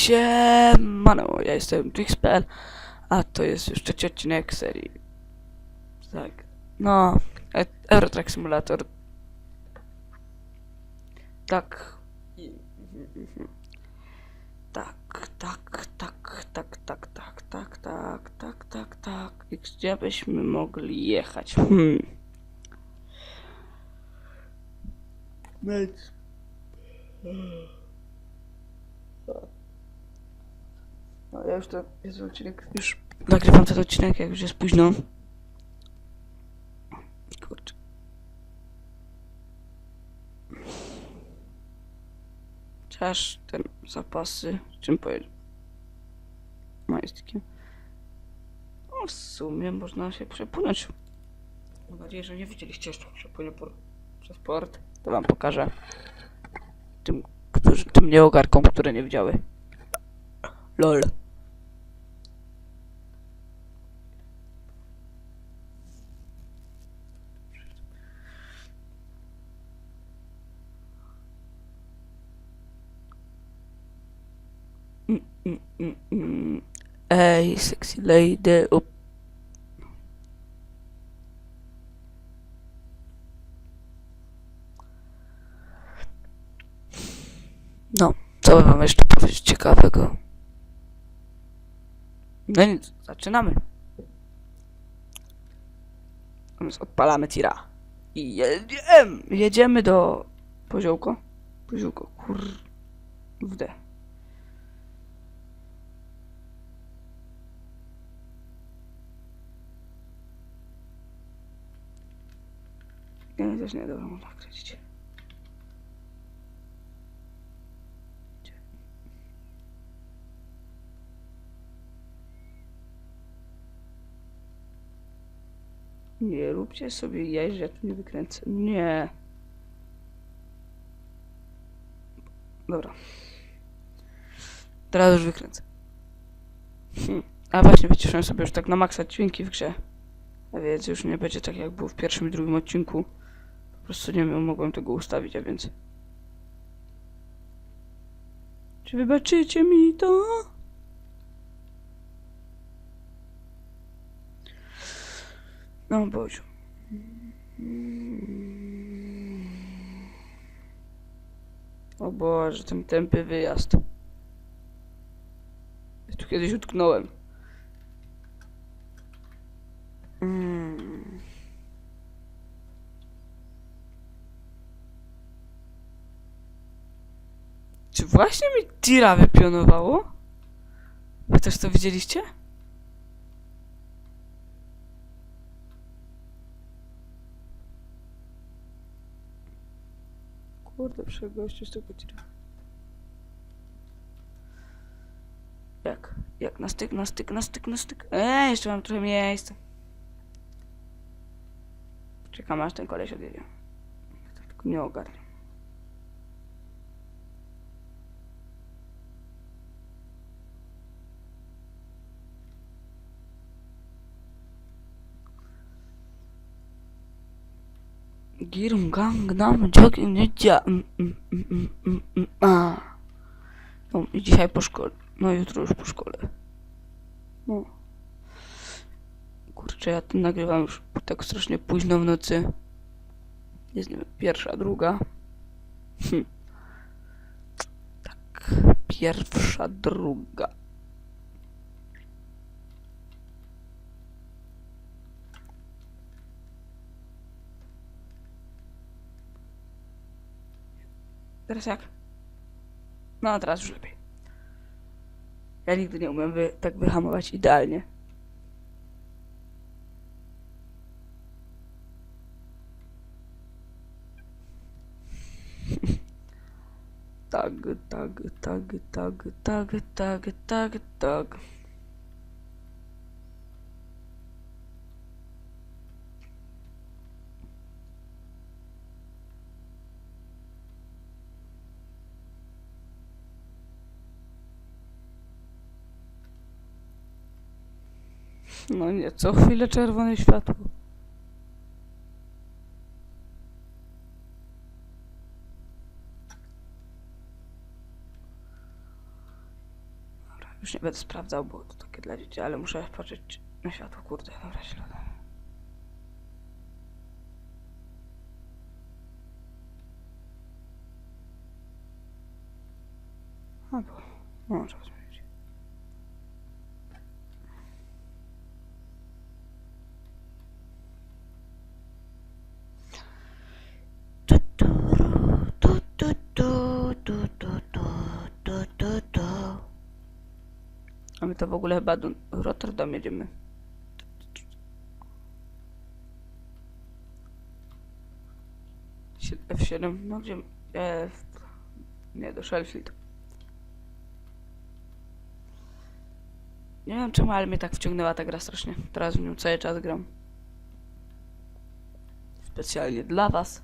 Siemano, ja jestem Twix.pl, a to jest już trzeci odcinek serii. Tak, no, e- Eurotrack Simulator. Tak. Tak, tak, tak, tak, tak, tak, tak, tak, tak, tak, tak. I gdzie byśmy mogli jechać? Hmm. Więc... No ja już to jest odcinek, już nagrywam ten odcinek, jak już jest późno. Kurczę. Chociaż ten zapasy, czym pojedzie? Majestikiem. No w sumie można się przepłynąć. Mam nadzieję, że nie widzieliście jeszcze przepłynie por- przez port. To wam pokażę. Tym, którzy, tym nieogarkom, które nie widziały. LOL. Mm. Ej, sexy lady, up. No, co by wam jeszcze powiedzieć ciekawego? No nic, zaczynamy. Więc odpalamy tira. I jedziemy, jedziemy do poziomko. Poziomko, kur... Nie, też nie, dobra, można wkręcić. Nie róbcie sobie jaj, że ja tu nie wykręcę. Nie. Dobra. Teraz już wykręcę. Hm. A właśnie, wyciszyłem sobie już tak na maksa dźwięki w grze. A więc już nie będzie tak jak było w pierwszym i drugim odcinku. Prostu nie mogłem tego ustawić, a więc... Czy wybaczycie mi to? No Boziu. O Boże, ten tępy wyjazd. Ja tu kiedyś utknąłem. Mm. Czy właśnie mi tira wypionowało? Wy też to widzieliście? Kurde, przegościu tego tira. Jak? Jak? Na styk, na styk, na styk, na styk. Eee, jeszcze mam trochę miejsca. Czekam aż ten koleś odjedzie. Tylko nie ogarniam. Girum gangnam jogging nie mm, mm, mm, mm. No i dzisiaj po szkole. No jutro już po szkole. No. Kurczę, ja to nagrywam już tak strasznie późno w nocy. Jest nie wiem, pierwsza, druga. Hm. Tak, pierwsza, druga. Teraz jak? No, teraz już lepiej. Ja nigdy nie umiem wy, tak wyhamować idealnie. Tak, tak, tak, tak, tak, tak, tak, tak. No nie, co chwilę czerwone światło. Już nie będę sprawdzał, bo to takie dla dzieci, ale muszę patrzeć na światło, kurde, dobra, źle. A, bo, no, A my to w ogóle chyba do Rotterdam jedziemy. Sie- F7, no gdzie... E, nie, do Sheffield. Nie wiem czemu, ale mnie tak wciągnęła ta gra strasznie. Teraz w nią cały czas gram. Specjalnie dla was.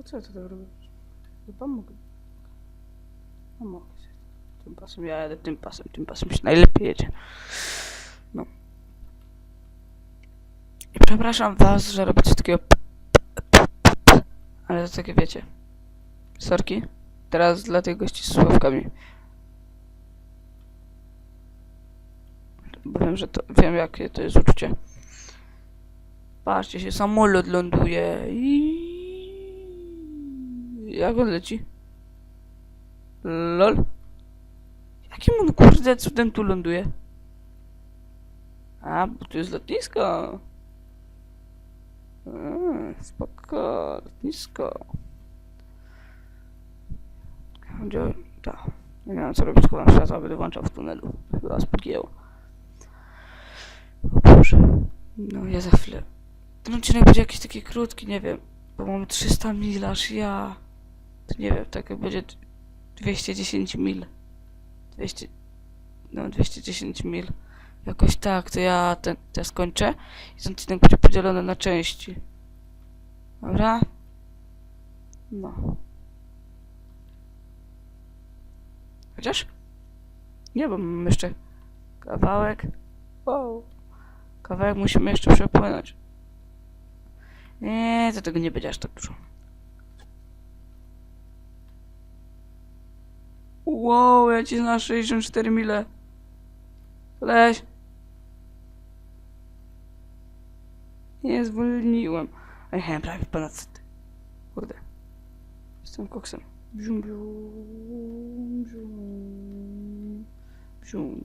Po co ja to mogę. No mogę się. Tym pasem ja jadę, tym pasem, tym pasem się najlepiej jedzie. No. I przepraszam was, że robię coś takiego ale to takie wiecie. Sorki. Teraz dla tych gości z słuchawkami. Bo wiem, że to, wiem jakie to jest uczucie. Patrzcie się, samolot ląduje i... Jak on leci? Lol. Jakim on kurde cudem tu ląduje? A, bo tu jest lotnisko. A, spoko, lotnisko. Gdzie, ta. Nie wiem co robić, chowam światła, będę włączał w tunelu. Chyba spogięło. O Boże. No, ja za chwilę. Ten odcinek będzie jakiś taki krótki, nie wiem. Bo mamy 300 mil, aż ja... To nie wiem, tak będzie 210 mil. 200... No, 210 mil. Jakoś tak, to ja ten, to skończę i ten odcinek będzie podzielony na części. Dobra? No. Chociaż? Nie, bo mam jeszcze kawałek. Wow. Kawałek musimy jeszcze przepłynąć. Nie, to tego nie będzie aż tak dużo. Wow, ja ci na 64 mile. Leś. Nie zwolniłem. A jechałem prawie ponad setę. Kurde. Jestem koksem. Bzium, bzium, bzium. Bzium,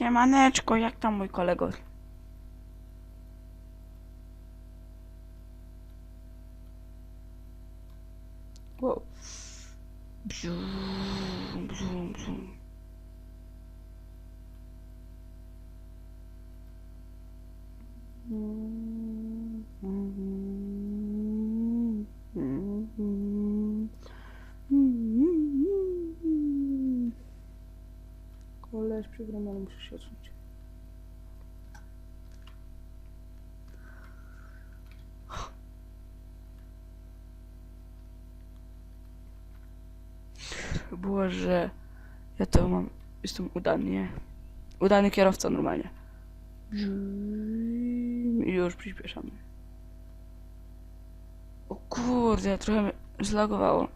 Siemaneczko, jak tam mój kolego? było, że ja to mam, jestem udany, udany kierowca normalnie. I już przyspieszamy. O kurde, trochę mnie zlagowało.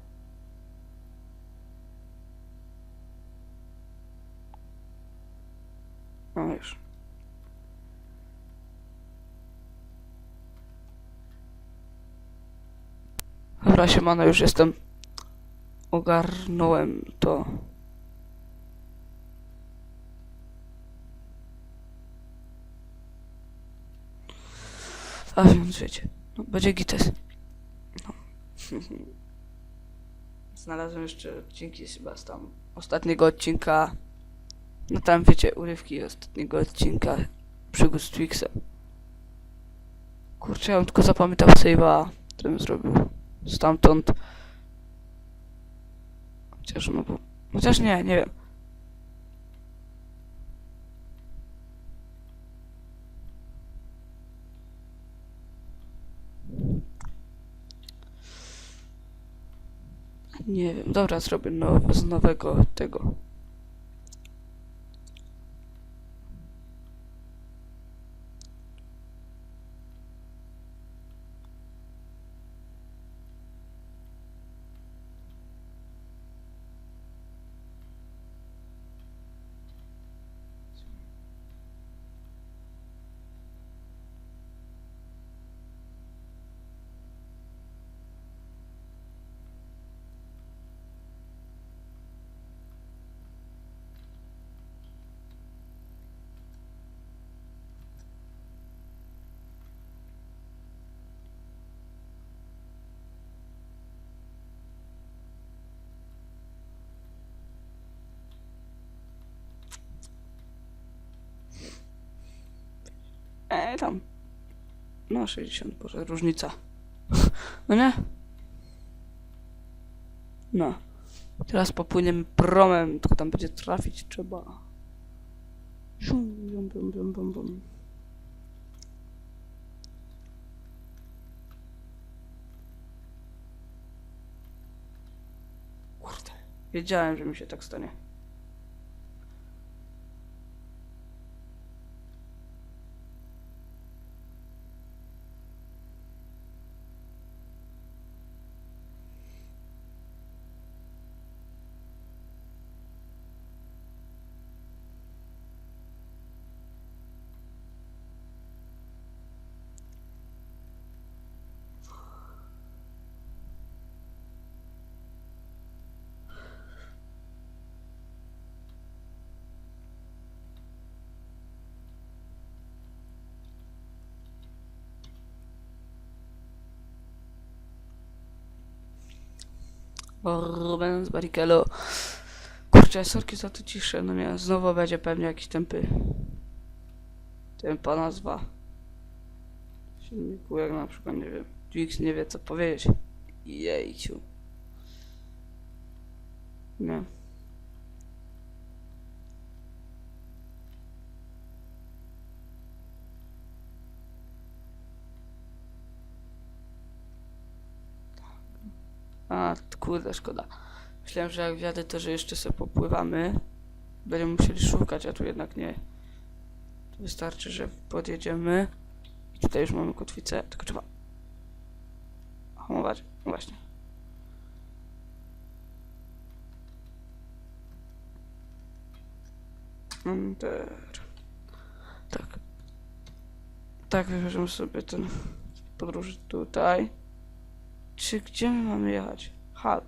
No już. Dobra, siemano, już jestem. Ogarnąłem to. A więc wiecie, no, będzie gites. No. Znalazłem jeszcze odcinki chyba z tam ostatniego odcinka. No tam wiecie, urywki ostatniego odcinka przygód z Twixem. Kurczę, ja bym tylko zapamiętał save'a, którym zrobił stamtąd. Chociaż bo... Chociaż nie, nie wiem. Nie wiem, dobra, zrobię no, z nowego tego. E, tam. No, 60, boże, różnica. No nie? No. Teraz popłyniemy promem, tylko tam będzie trafić trzeba. Kurde. Wiedziałem, że mi się tak stanie. Ruben z Barrichello. Kurczę, sorki za to ciszę, no nie, znowu będzie pewnie jakiś tempy. Tempa nazwa. Silniku, jak na przykład, nie wiem, Twix nie wie co powiedzieć. Jejciu. Nie. A, kurde, szkoda. Myślałem, że jak wjadę, to że jeszcze sobie popływamy. Będziemy musieli szukać, a tu jednak nie. Wystarczy, że podjedziemy. I tutaj już mamy kotwicę, tylko trzeba hamować. No właśnie. Enter. Tak. Tak, wybierzemy sobie ten podróż tutaj. Czy gdzie my mamy jechać? Hal.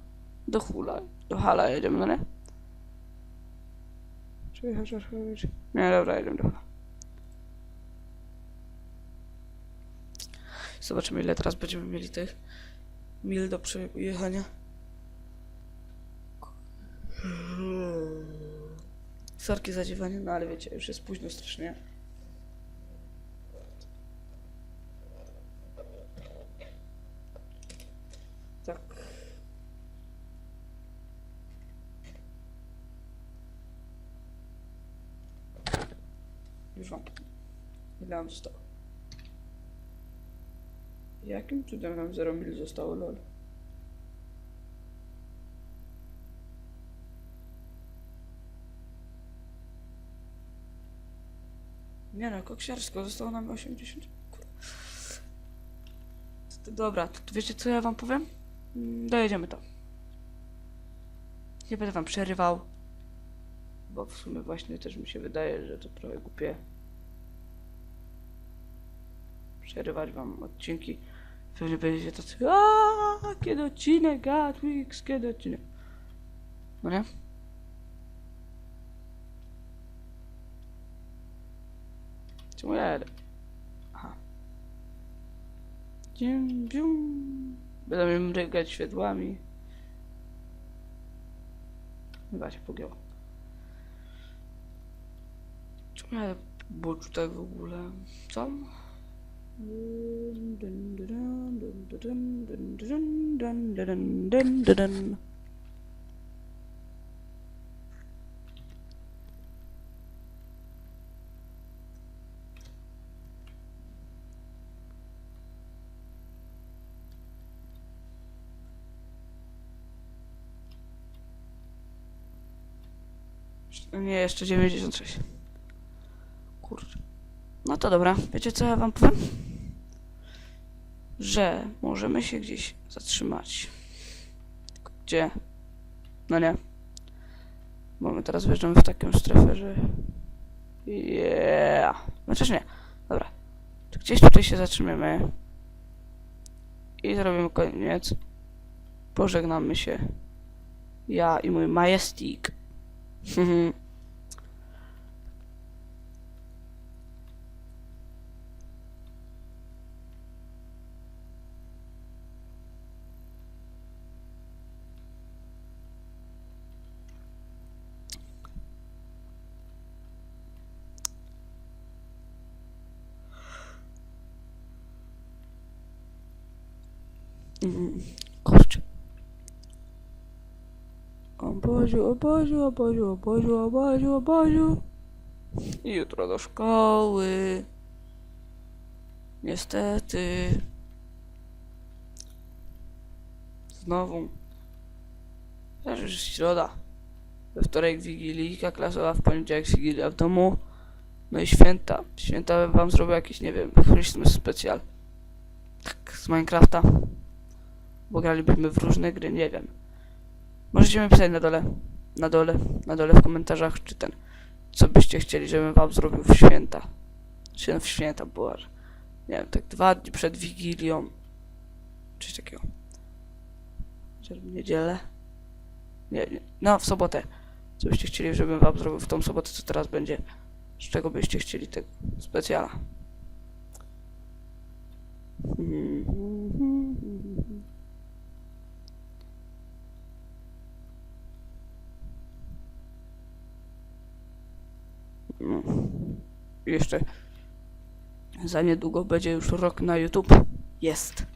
Do Hula. Do Hala jedziemy, no nie? Czy jechać, jechać? Nie, dobra, jedziemy do Hala. Zobaczymy, ile teraz będziemy mieli tych mil do przejechania. Sorki za dziewanie, no ale wiecie, już jest późno strasznie. Tak. Już wam. Ile mam zostało? Cudem nam 0 mil zostało, lol? Nie no, koksiarsko, zostało nam 80. Kurwa. To- to Dobra, to, to wiecie co ja wam powiem? Mm, Dojedziemy tam. Nie będę wam przerywał. Bo w sumie właśnie też mi się wydaje, że to trochę głupie. Przerywać wam odcinki Pewnie będziecie tacy, aaa, kiedy odcinek, Gatwix, kiedy odcinek. No nie? Czemu ja jadę? Aha. Dzium, dzium. Będę mrygać światłami. Chyba się pogięło. Czemu ja boczu tak w ogóle? Co? Nie, jeszcze 96. Kurczę. No to dobra. Wiecie co ja wam powiem? Że możemy się gdzieś zatrzymać. Gdzie? No nie. Bo my teraz wjeżdżamy w taką strefę, że... Yeah. Chociaż nie. Dobra. Gdzieś tutaj się zatrzymiemy. I zrobimy koniec. Pożegnamy się. Ja i mój majestik. Mm, Kurczę. O Boziu, o Boziu, o Boziu, o Boziu, o Boziu, o Boziu. Jutro do szkoły. Niestety. Znowu. Też już środa. We wtorek Wigilika klasowa, w poniedziałek Wigilia w domu. No i święta. Święta bym wam zrobił jakiś, nie wiem, Christmas specjal. Tak, z Minecrafta. Bo gralibyśmy w różne gry, nie wiem. Możecie mi pisać na dole, na dole, na dole w komentarzach, czy ten, co byście chcieli, żebym wam zrobił w święta. Czy w święta, bo nie wiem, tak dwa dni przed Wigilią. Coś takiego. W niedzielę? Nie, nie, no w sobotę. Co byście chcieli, żebym wam zrobił w tą sobotę, co teraz będzie? Z czego byście chcieli tego specjala? No. Jeszcze za niedługo będzie już rok na YouTube. Jest.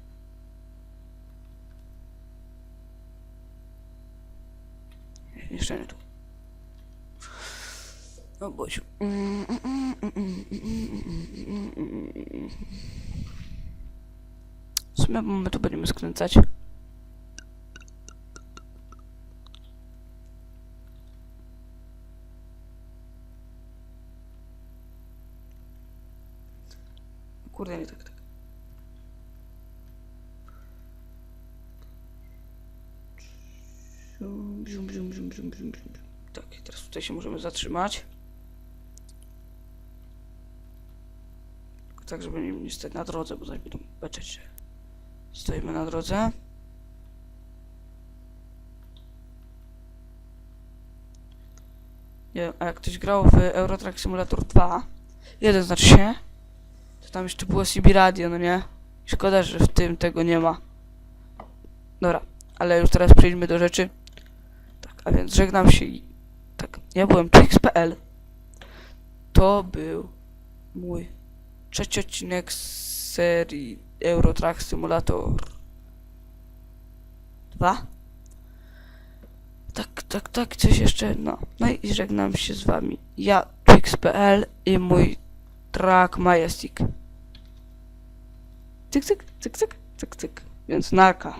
Jeszcze nie tu. O Boziu. W sumie my tu będziemy skręcać. Kurde, nie tak, tak. Tak, teraz tutaj się możemy zatrzymać. Tak, żeby nie, nie stać na drodze, bo zaraz będą beczeć, że stoimy na drodze. Nie wiem, a jak ktoś grał w Eurotrack Simulator 2, jeden znaczy się, to tam jeszcze było CB Radio, no nie? Szkoda, że w tym tego nie ma. Dobra, ale już teraz przejdźmy do rzeczy. Tak, a więc żegnam się i... Tak, ja byłem Twix.pl. To był mój trzeci odcinek z serii Eurotrack Simulator 2. Tak, tak, tak, coś jeszcze, no. No i żegnam się z wami. Ja, Twix.pl i mój track Majestic. Cyk, cyk, cyk, cyk, cyk, cyk. Więc narka.